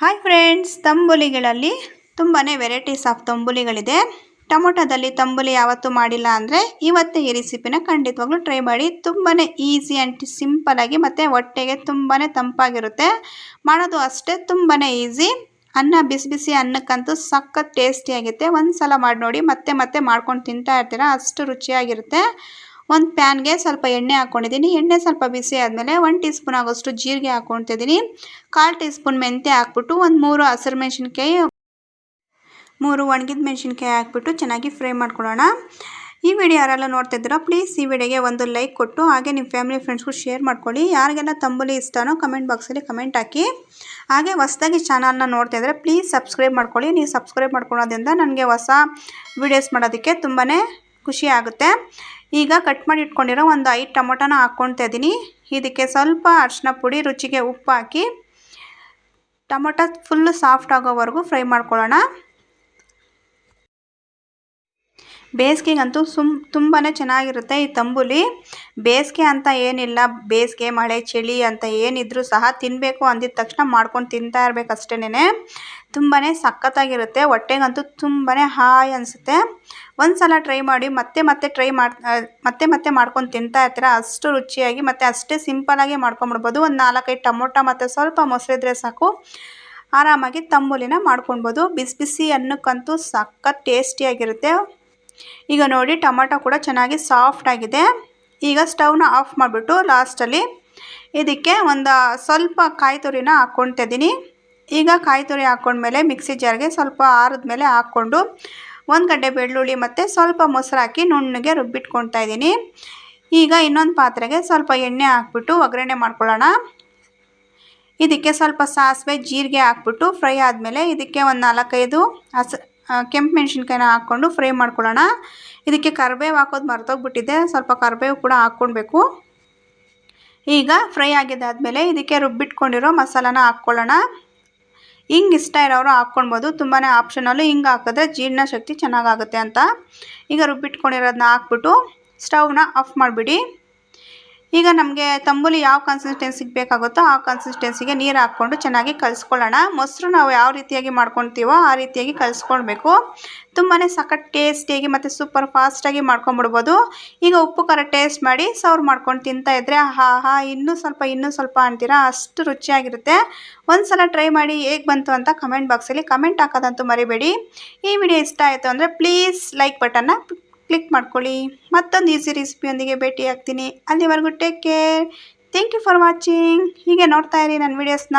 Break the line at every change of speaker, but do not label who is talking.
Hi friends ತಂಬುಲಿಗಳಲ್ಲಿ ತುಂಬಾ varieties of ತಂಬುಲಿಗಳಿದೆ. ಟೊಮೊಟೊದಲ್ಲಿ ತಂಬುಲಿ ಯಾವತ್ತೂ ಮಾಡಿಲ್ಲ ಅಂದರೆ ಇವತ್ತೇ ಈ ರೆಸಿಪಿನ ಖಂಡಿತವಾಗ್ಲೂ ಟ್ರೈ ಮಾಡಿ. ತುಂಬಾ ಈಸಿ ಆ್ಯಂಡ್ ಸಿಂಪಲಾಗಿ ಮತ್ತು ಹೊಟ್ಟೆಗೆ ತುಂಬಾ ತಂಪಾಗಿರುತ್ತೆ. ಮಾಡೋದು ಅಷ್ಟೇ ತುಂಬಾ ಈಸಿ ಅನ್ನ ಬಿಸಿ ಬಿಸಿ ಅನ್ನಕ್ಕಂತೂ ಸಖತ್ ಟೇಸ್ಟಿಯಾಗಿರುತ್ತೆ ಒಂದು ಸಲ ಮಾಡಿ ನೋಡಿ ಮತ್ತೆ ಮತ್ತೆ ಮಾಡ್ಕೊಂಡು ತಿಂತಾ ಇರ್ತೀರ, ಅಷ್ಟು ರುಚಿಯಾಗಿರುತ್ತೆ. ಒಂದು ಪ್ಯಾನ್ಗೆ ಸ್ವಲ್ಪ ಎಣ್ಣೆ ಹಾಕ್ಕೊಂಡಿದ್ದೀನಿ ಎಣ್ಣೆ ಸ್ವಲ್ಪ ಬಿಸಿ ಆದಮೇಲೆ ಒನ್ ಟೀ ಸ್ಪೂನ್ ಆಗೋಷ್ಟು ಜೀರಿಗೆ ಹಾಕ್ಕೊತಿದ್ದೀನಿ ಕಾಲು ಟೀ ಸ್ಪೂನ್ ಮೆಂತ್ಯ ಹಾಕ್ಬಿಟ್ಟು ಒಂದು ಮೂರು ಹಸಿರು ಮೆಣಸಿನ್ಕಾಯಿ, ಮೂರು ಒಣಗಿದ ಮೆಣಸಿನ್ಕಾಯಿ ಹಾಕ್ಬಿಟ್ಟು ಚೆನ್ನಾಗಿ ಫ್ರೈ ಮಾಡ್ಕೊಳ್ಳೋಣ. ಈ ವಿಡಿಯೋ ಯಾರೆಲ್ಲ ನೋಡ್ತಿದ್ದೀರೋ ಪ್ಲೀಸ್ ಈ ವಿಡಿಯೋಗೆ ಒಂದು ಲೈಕ್ ಕೊಟ್ಟು ಹಾಗೆ ನಿಮ್ಮ ಫ್ಯಾಮಿಲಿ ಫ್ರೆಂಡ್ಸ್ಗೂ ಶೇರ್ ಮಾಡ್ಕೊಳ್ಳಿ. ಯಾರಿಗೆಲ್ಲ ತಂಬುಲಿ ಇಷ್ಟನೋ ಕಮೆಂಟ್ ಬಾಕ್ಸಲ್ಲಿ ಕಮೆಂಟ್ ಹಾಕಿ. ಹಾಗೆ ಹೊಸದಾಗಿ ಚಾನಲ್ನ ಇದ್ದರೆ ಪ್ಲೀಸ್ ಸಬ್ಸ್ಕ್ರೈಬ್ ಮಾಡ್ಕೊಳ್ಳಿ. ನೀವು ಸಬ್ಸ್ಕ್ರೈಬ್ ಮಾಡ್ಕೊಳ್ಳೋದ್ರಿಂದ ನನಗೆ ಹೊಸ ವೀಡಿಯೋಸ್ ಮಾಡೋದಕ್ಕೆ ತುಂಬಾ ಖುಷಿ ಆಗುತ್ತೆ ಈಗ ಕಟ್ ಮಾಡಿ ಇಟ್ಕೊಂಡಿರೋ ಒಂದು ಐದು ಟೊಮೊಟೊನ ಹಾಕ್ಕೊಳ್ತಾ ಇದ್ದೀನಿ. ಇದಕ್ಕೆ ಸ್ವಲ್ಪ ಅರಿಶಿನ ಪುಡಿ, ರುಚಿಗೆ ಉಪ್ಪು ಹಾಕಿ ಟೊಮೊಟೊ ಫುಲ್ಲು ಸಾಫ್ಟ್ ಆಗೋವರೆಗೂ ಫ್ರೈ ಮಾಡ್ಕೊಳ್ಳೋಣ. ಬೇಸಿಗೆಗಂತೂ ಸುಮ್ ತುಂಬಾ ಚೆನ್ನಾಗಿರುತ್ತೆ ಈ ತಂಬುಲಿ. ಬೇಸಿಗೆ ಅಂತ ಏನಿಲ್ಲ, ಬೇಸಿಗೆ, ಮಳೆ, ಚಳಿ ಅಂತ ಏನಿದ್ರೂ ಸಹ ತಿನ್ನಬೇಕು ಅಂದಿದ ತಕ್ಷಣ ಮಾಡ್ಕೊಂಡು ತಿಂತಾ ಇರಬೇಕು ಅಷ್ಟೇನೆ ತುಂಬಾ ಸಖತ್ತಾಗಿರುತ್ತೆ, ಹೊಟ್ಟೆಗಂತೂ ತುಂಬಾ ಹಾಯ್ ಅನಿಸುತ್ತೆ. ಒಂದು ಸಲ ಟ್ರೈ ಮಾಡಿ, ಮತ್ತೆ ಮತ್ತೆ ಟ್ರೈ ಮಾಡಿ ಮತ್ತೆ ಮತ್ತೆ ಮಾಡ್ಕೊಂಡು ತಿಂತಾ ಇರ್ತೀರ, ಅಷ್ಟು ರುಚಿಯಾಗಿ ಮತ್ತು ಅಷ್ಟೇ ಸಿಂಪಲಾಗಿ ಮಾಡ್ಕೊಂಬಿಡ್ಬೋದು. ಒಂದು ನಾಲ್ಕೈದು ಟೊಮೊಟೊ ಮತ್ತು ಸ್ವಲ್ಪ ಮೊಸರಿದ್ರೆ ಸಾಕು. ಆರಾಮಾಗಿ ತಂಬುಲಿನ ಮಾಡ್ಕೊಳ್ಬೋದು ಬಿಸಿ ಬಿಸಿ ಅನ್ನಕ್ಕಂತೂ ಸಖತ್ ಟೇಸ್ಟಿಯಾಗಿರುತ್ತೆ. ಈಗ ನೋಡಿ ಟೊಮೊಟೊ ಕೂಡ ಚೆನ್ನಾಗಿ ಸಾಫ್ಟ್ ಆಗಿದೆ. ಈಗ ಸ್ಟವ್ನ ಆಫ್ ಮಾಡಿಬಿಟ್ಟು ಲಾಸ್ಟಲ್ಲಿ ಇದಕ್ಕೆ ಒಂದು ಸ್ವಲ್ಪ ಕಾಯಿ ತುರಿನ ಹಾಕ್ಕೊಳ್ತಿದ್ದೀನಿ ಈಗ ಕಾಯಿ ತುರಿ ಹಾಕ್ಕೊಂಡ್ಮೇಲೆ ಮಿಕ್ಸಿ ಜಾರ್ಗೆ ಸ್ವಲ್ಪ ಆರದ ಮೇಲೆ ಹಾಕ್ಕೊಂಡು ಒಂದು ಗಡ್ಡೆ ಬೆಳ್ಳುಳ್ಳಿ ಮತ್ತು ಸ್ವಲ್ಪ ಮೊಸರು ಹಾಕಿ ನುಣ್ಣಗೆ ರುಬ್ಬಿಟ್ಕೊಳ್ತಾ ಇದ್ದೀನಿ. ಈಗ ಇನ್ನೊಂದು ಪಾತ್ರೆಗೆ ಸ್ವಲ್ಪ ಎಣ್ಣೆ ಹಾಕ್ಬಿಟ್ಟು ಒಗ್ಗರಣೆ ಮಾಡ್ಕೊಳ್ಳೋಣ. ಇದಕ್ಕೆ ಸ್ವಲ್ಪ ಸಾಸಿವೆ, ಜೀರಿಗೆ ಹಾಕ್ಬಿಟ್ಟು ಫ್ರೈ ಆದಮೇಲೆ ಇದಕ್ಕೆ ಒಂದು ನಾಲ್ಕೈದು ಹಸ ಕೆಂಪು ಮೆಣಸಿನ್ಕಾಯಿನ ಹಾಕ್ಕೊಂಡು ಫ್ರೈ ಮಾಡ್ಕೊಳ್ಳೋಣ. ಇದಕ್ಕೆ ಕರಿಬೇವು ಹಾಕೋದು ಮರ್ತೋಗ್ಬಿಟ್ಟಿದೆ. ಸ್ವಲ್ಪ ಕರಿಬೇವು ಕೂಡ ಹಾಕ್ಕೊಳ್ಬೇಕು. ಈಗ ಫ್ರೈ ಆಗಿದ್ದಾದಮೇಲೆ ಇದಕ್ಕೆ ರುಬ್ಬಿಟ್ಕೊಂಡಿರೋ ಮಸಾಲಾನ ಹಾಕ್ಕೊಳ್ಳೋಣ. ಹಿಂಗೆ ಇಷ್ಟ ಇರೋರು ಹಾಕ್ಕೊಳ್ಬೋದು. ತುಂಬಾ ಆಪ್ಷನಲ್ಲು ಹಿಂಗೆ ಹಾಕಿದ್ರೆ ಜೀರ್ಣಶಕ್ತಿ ಚೆನ್ನಾಗಾಗುತ್ತೆ ಅಂತ. ಈಗ ರುಬ್ಬಿಟ್ಕೊಂಡಿರೋದನ್ನ ಹಾಕ್ಬಿಟ್ಟು ಸ್ಟವ್ನ ಆಫ್ ಮಾಡಿಬಿಡಿ. ಈಗ ನಮಗೆ ತಂಬುಲಿ ಯಾವ ಕನ್ಸಿಸ್ಟೆನ್ಸಿಗೆ ಬೇಕಾಗುತ್ತೋ ಆ ಕನ್ಸಿಸ್ಟೆನ್ಸಿಗೆ ನೀರು ಹಾಕ್ಕೊಂಡು ಚೆನ್ನಾಗಿ ಕಲಿಸ್ಕೊಳ್ಳೋಣ. ಮೊಸರು ನಾವು ಯಾವ ರೀತಿಯಾಗಿ ಮಾಡ್ಕೊತೀವೋ ಆ ರೀತಿಯಾಗಿ ಕಲಿಸ್ಕೊಳ್ಬೇಕು. ತುಂಬಾ ಸಖತ್ ಟೇಸ್ಟಿಯಾಗಿ ಮತ್ತು ಸೂಪರ್ ಫಾಸ್ಟಾಗಿ ಮಾಡ್ಕೊಂಬಿಡ್ಬೋದು. ಈಗ ಉಪ್ಪು, ಖಾರ ಟೇಸ್ಟ್ ಮಾಡಿ ಸರ್ವ್ ಮಾಡ್ಕೊಂಡು ತಿಂತಾ ಇದ್ದರೆ ಹಾ ಹಾ ಇನ್ನೂ ಸ್ವಲ್ಪ ಇನ್ನೂ ಸ್ವಲ್ಪ ಅಂತೀರಾ? ಅಷ್ಟು ರುಚಿಯಾಗಿರುತ್ತೆ. ಒಂದು ಸಲ ಟ್ರೈ ಮಾಡಿ ಹೇಗೆ ಬಂತು ಅಂತ ಕಮೆಂಟ್ ಬಾಕ್ಸಲ್ಲಿ ಕಮೆಂಟ್ ಹಾಕೋದಂತೂ ಮರಿಬೇಡಿ. ಈ ವಿಡಿಯೋ ಇಷ್ಟ ಆಯಿತು ಅಂದರೆ ಪ್ಲೀಸ್ ಲೈಕ್ ಬಟನ್ನ ಕ್ಲಿಕ್ ಮಾಡ್ಕೊಳ್ಳಿ. ಮತ್ತೊಂದು ಈಸಿ ರೆಸಿಪಿಯೊಂದಿಗೆ ಭೇಟಿ ಆಗ್ತೀನಿ ಅಲ್ಲಿವರೆಗೂ take care thank you for watching ಹೀಗೆ ನೋಡ್ತಾ ಇರಿ ನನ್ನ ವೀಡಿಯೋಸ್ನ